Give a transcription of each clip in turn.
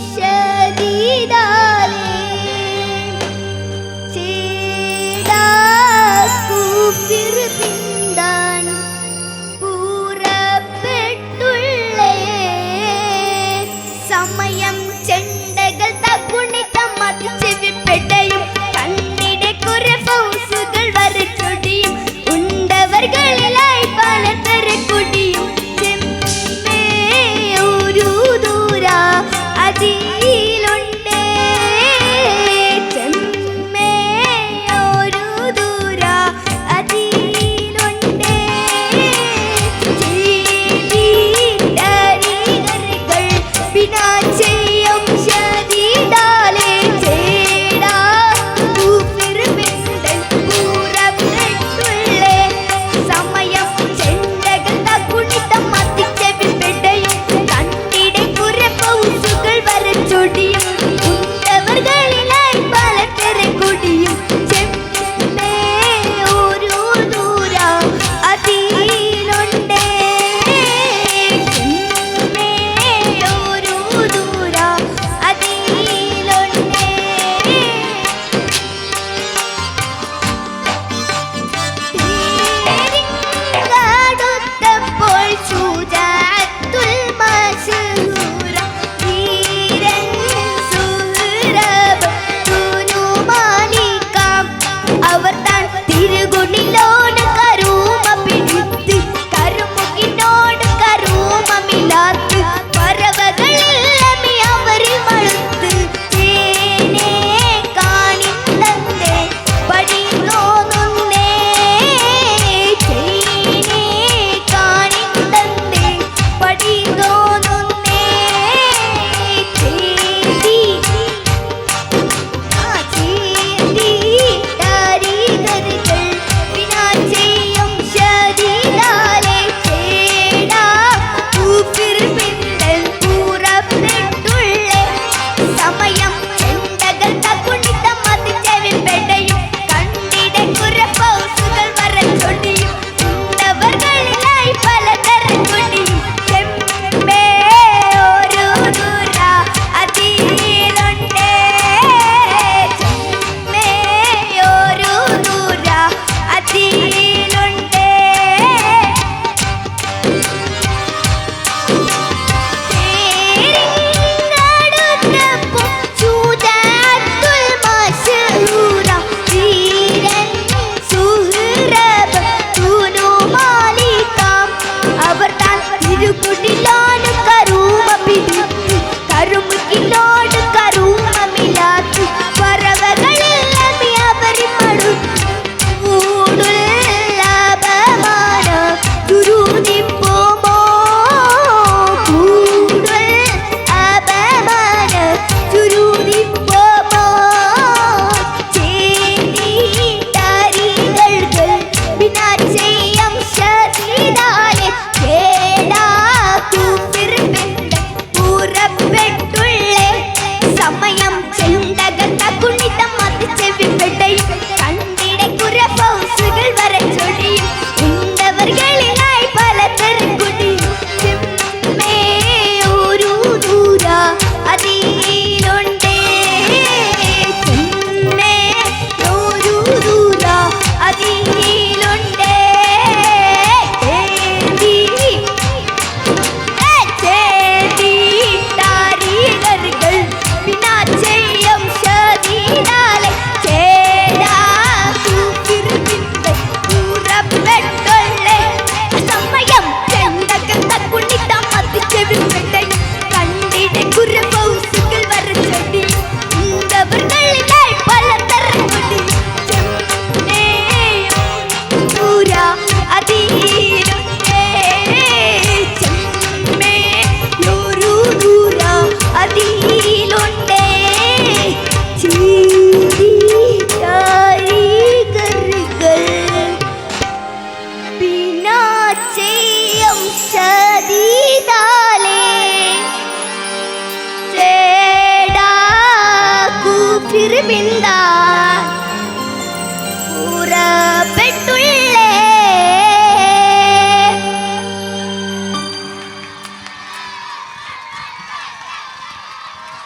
谢。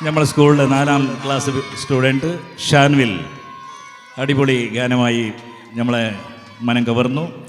നമ്മുടെ സ്കൂളിലെ നാലാം ക്ലാസ് സ്റ്റുഡന്റ് ഷാൻവിൽ അടിപൊളി ഗാനമായി നമ്മളെ മനം കവർന്നു.